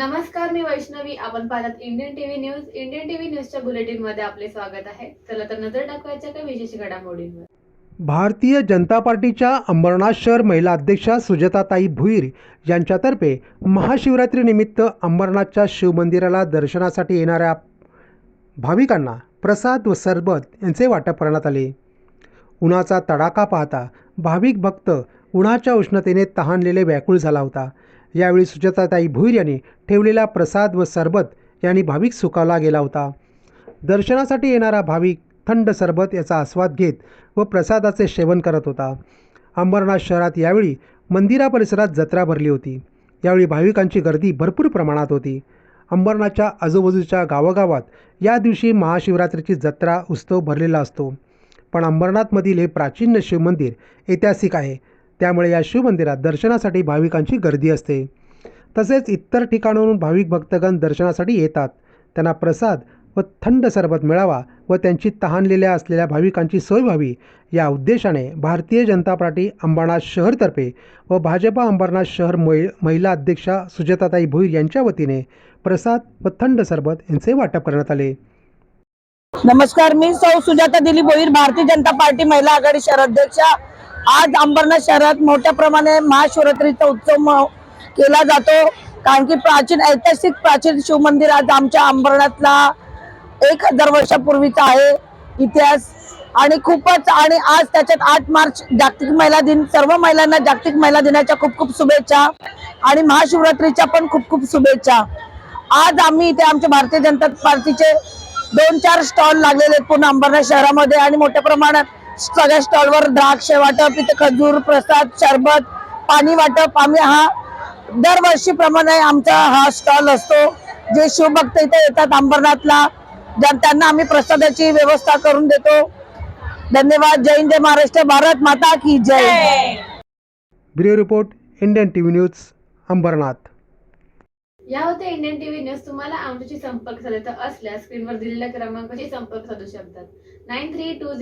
नमस्कार मी वैष्णवी. आपण पाहतात Indian TV news Indian TV न्यूजच्या बुलेटिनमध्ये आपले स्वागत आहे. चला तर नजर टाकवायच्या काही विशेष घडामोडींवर. भारतीय जनता पार्टीच्या अंबरनाथ शहर महिला अध्यक्षा सुजताताई भुईर यांच्यातर्फे महाशिवरात्रीनिमित्त अंबरनाथच्या शिवमंदिराला दर्शनासाठी येणाऱ्या भाविकांना प्रसाद व सरबत यांचे वाटप करण्यात आले. उन्हाचा तडाखा पाहता भाविक भक्त उन्हाच्या उष्णतेने तहानलेले व्याकुळ झाला होता. यावेळी सुजाताताई भुईर यांनी ठेवलेला प्रसाद व सरबत यांनी भाविक सुकावला गेला होता. दर्शनासाठी येणारा भाविक थंड सरबत याचा आस्वाद घेत व प्रसादाचे सेवन करत होता. अंबरनाथ शहरात यावेळी मंदिरा परिसरात जत्रा भरली होती. यावेळी भाविकांची गर्दी भरपूर प्रमाणात होती. अंबरनाथच्या आजूबाजूच्या गावागावात या दिवशी महाशिवरात्रीची जत्रा उत्सव भरलेला असतो. पण अंबरनाथमधील हे प्राचीन शिवमंदिर ऐतिहासिक आहे. त्यामुळे या शिवमंदिरात दर्शनासाठी भाविकांची गर्दी असते. तसेच इतर ठिकाणाहून भाविक भक्तगण दर्शनासाठी येतात. त्यांना प्रसाद व थंड सरबत मिळावा व त्यांची तहानलेल्या असलेल्या भाविकांची सोय व्हावी या उद्देशाने भारतीय जनता पार्टी अंबरनाथ शहरतर्फे व भाजपा अंबरनाथ शहर मै महिला अध्यक्षा सुजाताताई भोईर यांच्या वतीने प्रसाद व थंड सरबत यांचे वाटप करण्यात आले. नमस्कार मी सौ सुजाता दिली भोईर भारतीय जनता पार्टी महिला आघाडी शहराध्यक्षा आज अंबरनाथ शहरात मोठ्या प्रमाणे महाशिवरात्रीचा उत्सव केला जातो. कारण की प्राचीन ऐतिहासिक प्राचीन शिवमंदिर आज आमच्या अंबरनाथला एक हजार वर्षापूर्वीचा आहे इतिहास. आणि खूपच आणि आज त्याच्यात आठ मार्च जागतिक महिला दिन सर्व महिलांना जागतिक महिला दिनाच्या खूप खूप शुभेच्छा. आणि महाशिवरात्रीच्या पण खूप खूप शुभेच्छा. आज आम्ही इथे आमच्या भारतीय जनता पार्टीचे दोन चार स्टॉल लागलेले आहेत पूर्ण अंबरनाथ शहरामध्ये. आणि मोठ्या प्रमाणात सगळ्या स्टॉलवर द्राक्ष वाटप इथे खजूर प्रसाद सरबत पाणी वाटप. आम्ही हा दरवर्षी प्रमाणे आमचा हा स्टॉल असतो. जे शिवभक्त इथे येतात अंबरनाथला त्यांना आम्ही प्रसादाची व्यवस्था करून देतो. धन्यवाद. जय हिंद जय महाराष्ट्र भारत माता की जय. Bureau report Indian T V news Ambernath. या होत्या इंडियन टीव्ही न्यूज. तुम्हाला आमच्याशी संपर्क साधायचा असल्यास स्क्रीनवर दिलेल्या क्रमांकाशी संपर्क साधू शकतात. Nine three to